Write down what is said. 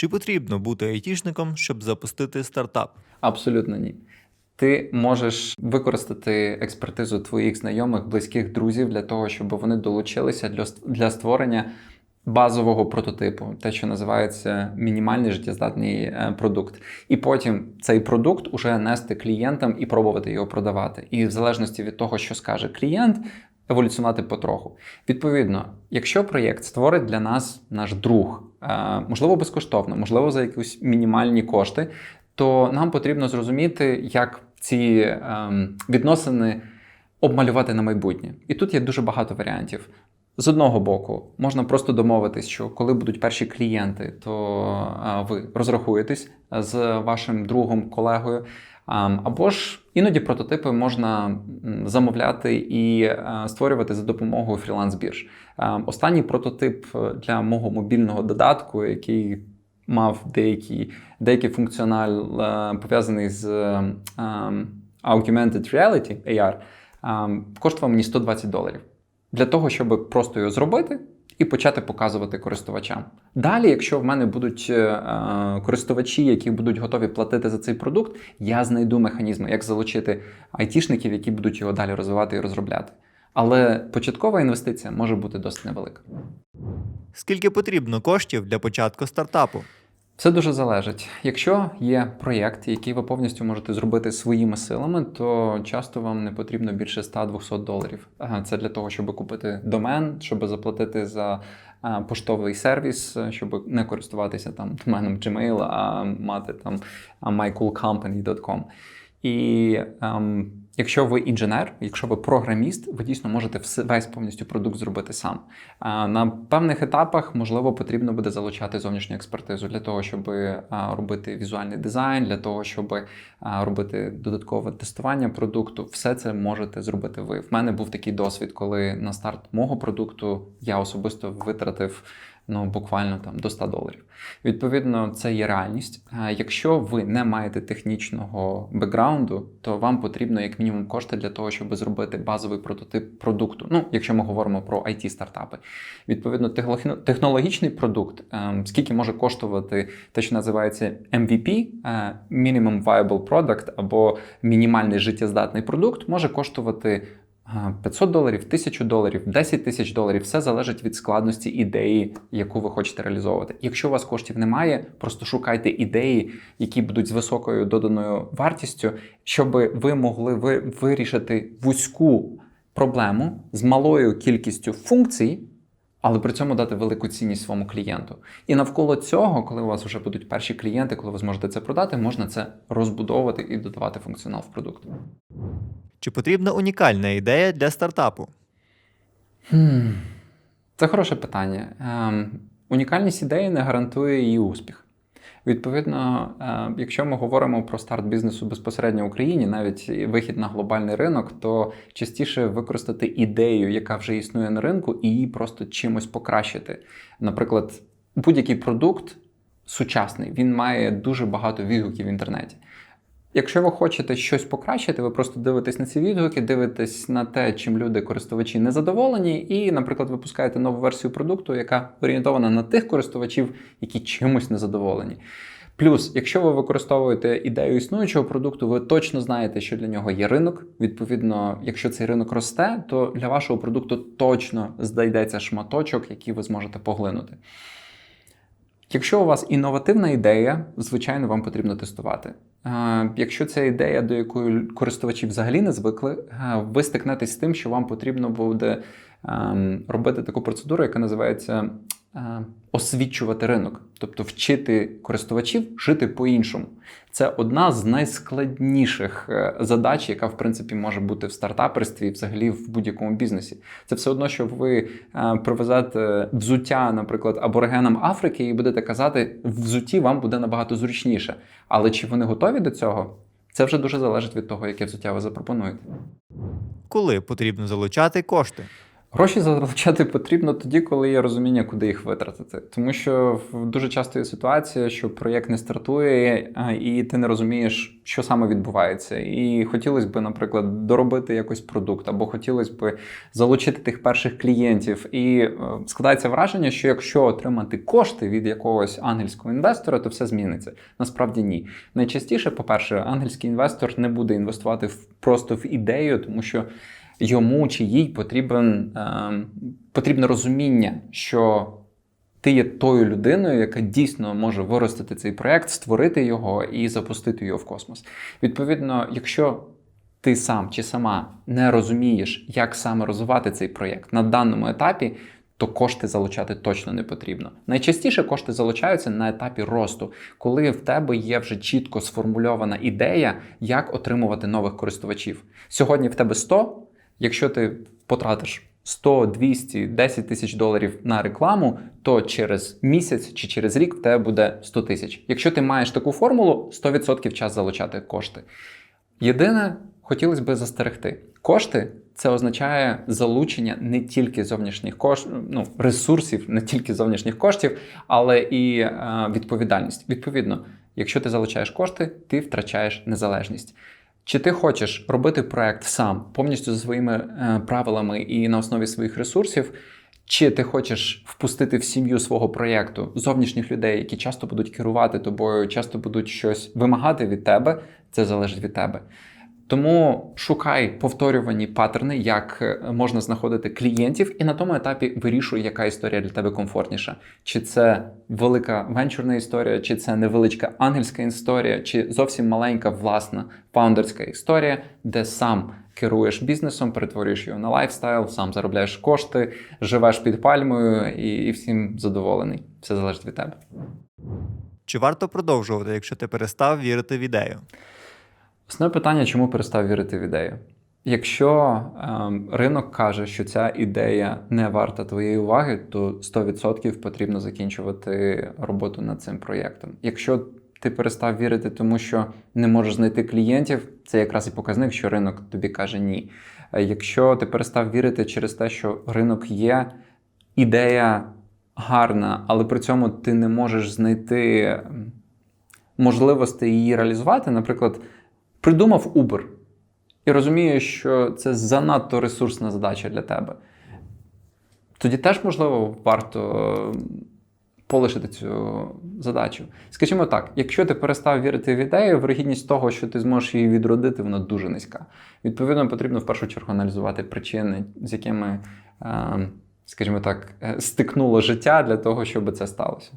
Чи потрібно бути айтішником, щоб запустити стартап? Абсолютно ні. Ти можеш використати експертизу твоїх знайомих, близьких друзів для того, щоб вони долучилися для, для створення базового прототипу, те, що називається мінімальний життєздатний е, продукт. І потім цей продукт уже нести клієнтам і пробувати його продавати. І в залежності від того, що скаже клієнт, еволюціонувати потроху. Відповідно, якщо проєкт створить для нас наш друг, е, можливо, безкоштовно, можливо, за якісь мінімальні кошти, то нам потрібно зрозуміти, як ці ем, відносини обмалювати на майбутнє. І тут є дуже багато варіантів. З одного боку, можна просто домовитись, що коли будуть перші клієнти, то е, ви розрахуєтесь з вашим другом, колегою. Або ж іноді прототипи можна замовляти і е, створювати за допомогою фріланс-бірж. Ем, Останній прототип е, для мого мобільного додатку, який мав деякий, деякий функціонал е, пов'язаний з е, ем, Augmented Reality AR, ем, коштував мені 120 доларів для того, щоб просто його зробити і почати показувати користувачам. Далі, якщо в мене будуть е, е, користувачі, які будуть готові платити за цей продукт, я знайду механізми, як залучити айтішників, які будуть його далі розвивати і розробляти. Але початкова інвестиція може бути досить невелика. Скільки потрібно коштів для початку стартапу? Все дуже залежить. Якщо є проєкт, який ви повністю можете зробити своїми силами, то часто вам не потрібно більше 100-200 доларів. Це для того, щоб купити домен, щоб заплатити за поштовий сервіс, щоб не користуватися там доменом Gmail, а мати там а, mycoolcompany.com. І ем, якщо ви інженер, якщо ви програміст, ви дійсно можете весь повністю продукт зробити сам. На певних етапах, можливо, потрібно буде залучати зовнішню експертизу для того, щоб робити візуальний дизайн, для того, щоб робити додаткове тестування продукту. Все це можете зробити ви. В мене був такий досвід, коли на старт мого продукту я особисто витратив. Ну, буквально там до 100 доларів. Відповідно, це є реальність. Якщо ви не маєте технічного бекграунду, то вам потрібно як мінімум кошти для того, щоб зробити базовий прототип продукту. Ну, якщо ми говоримо про it стартапи Відповідно, технологічний продукт, ем, скільки може коштувати те, що називається MVP, е, Minimum Viable Product, або мінімальний життєздатний продукт, може коштувати е, 500 доларів, 1000 доларів, 10 тисяч доларів. Все залежить від складності ідеї, яку ви хочете реалізовувати. Якщо у вас коштів немає, просто шукайте ідеї, які будуть з високою доданою вартістю, щоб ви могли вирішити вузьку проблему з малою кількістю функцій, але при цьому дати велику цінність своєму клієнту. І навколо цього, коли у вас вже будуть перші клієнти, коли ви зможете це продати, можна це розбудовувати і додавати функціонал в продукт. Чи потрібна унікальна ідея для стартапу? Хм. Це хороше питання. Ем, унікальність ідеї не гарантує її успіх. Відповідно, е, якщо ми говоримо про старт бізнесу безпосередньо в Україні, навіть вихід на глобальний ринок, то частіше використати ідею, яка вже існує на ринку, і її просто чимось покращити. Наприклад, будь-який продукт сучасний, він має дуже багато відгуків в інтернеті. Якщо ви хочете щось покращити, ви просто дивитесь на ці відгуки, дивитесь на те, чим люди користувачі незадоволені, і, наприклад, випускаєте нову версію продукту, яка орієнтована на тих користувачів, які чимось незадоволені. Плюс, якщо ви використовуєте ідею існуючого продукту, ви точно знаєте, що для нього є ринок. Відповідно, якщо цей ринок росте, то для вашого продукту точно знайдеться шматочок, який ви зможете поглинути. Якщо у вас інновативна ідея, звичайно, вам потрібно тестувати. Е, Якщо це ідея, до якої користувачі взагалі не звикли, е, ви стикнетесь з тим, що вам потрібно буде ем, робити таку процедуру, яка називається освічувати ринок, тобто вчити користувачів жити по-іншому. Це одна з найскладніших е, задач, яка в принципі може бути в стартаперстві взагалі в будь-якому бізнесі. Це все одно, що ви е, привезете взуття, наприклад, аборигенам Африки, і будете казати, в взутті вам буде набагато зручніше. Але чи вони готові до цього? Це вже дуже залежить від того, яке взуття ви запропонуєте. Коли потрібно залучати кошти? Гроші залучати потрібно тоді, коли є розуміння, куди їх витратити. Тому що дуже часто є ситуація, що проєкт не стартує, і ти не розумієш, що саме відбувається. І хотілося б, наприклад, доробити якось продукт, або хотілося б залучити тих перших клієнтів. І е, складається враження, що якщо отримати кошти від якогось ангельського інвестора, то все зміниться. Насправді ні. Найчастіше, по-перше, ангельський інвестор не буде інвестувати просто в ідею, тому що йому чи їй потрібен, е, потрібне розуміння, що ти є тою людиною, яка дійсно може виростити цей проект, створити його і запустити його в космос. Відповідно, якщо ти сам чи сама не розумієш, як саме розвивати цей проєкт на даному етапі, то кошти залучати точно не потрібно. Найчастіше кошти залучаються на етапі росту, коли в тебе є вже чітко сформульована ідея, як отримувати нових користувачів. Сьогодні в тебе 100, якщо ти потратиш 100, 200, 10 тисяч доларів на рекламу, то через місяць чи через рік в тебе буде 100 тисяч. Якщо ти маєш таку формулу, 100% час залучати кошти. Єдине, хотілося б застерегти. Кошти це означає залучення не тільки зовнішніх коштів, ну, ресурсів, не тільки зовнішніх коштів, але і е, відповідальність. Відповідно, якщо ти залучаєш кошти, ти втрачаєш незалежність. Чи ти хочеш робити проект сам повністю за своїми е, правилами і на основі своїх ресурсів? Чи ти хочеш впустити в сім'ю свого проєкту зовнішніх людей, які часто будуть керувати тобою, часто будуть щось вимагати від тебе, це залежить від тебе. Тому шукай повторювані паттерни, як е, можна знаходити клієнтів, і на тому етапі вирішуй, яка історія для тебе комфортніша. Чи це велика венчурна історія, чи це невеличка ангельська історія, чи зовсім маленька власна фаундерська історія, де сам керуєш бізнесом, перетворюєш його на лайфстайл, сам заробляєш кошти, живеш під пальмою і, і всім задоволений. Все залежить від тебе. Чи варто продовжувати, якщо ти перестав вірити в ідею? Основне питання, чому перестав вірити в ідею? Якщо ем, ринок каже, що ця ідея не варта твоєї уваги, то 100% потрібно закінчувати роботу над цим проєктом. Якщо ти перестав вірити, тому що не можеш знайти клієнтів, це якраз і показник, що ринок тобі каже ні. Е, Якщо ти перестав вірити через те, що ринок є, ідея гарна, але при цьому ти не можеш знайти можливості її реалізувати, наприклад, придумав Uber і розумієш, що це занадто ресурсна задача для тебе. Тоді теж, можливо, варто полишити цю задачу. Скажімо так, якщо ти перестав вірити в ідею, вирогідність того, що ти зможеш її відродити, вона дуже низька. Відповідно, потрібно в першу чергу аналізувати причини, з якими, е, скажімо так, е, стикнуло життя для того, щоб це сталося.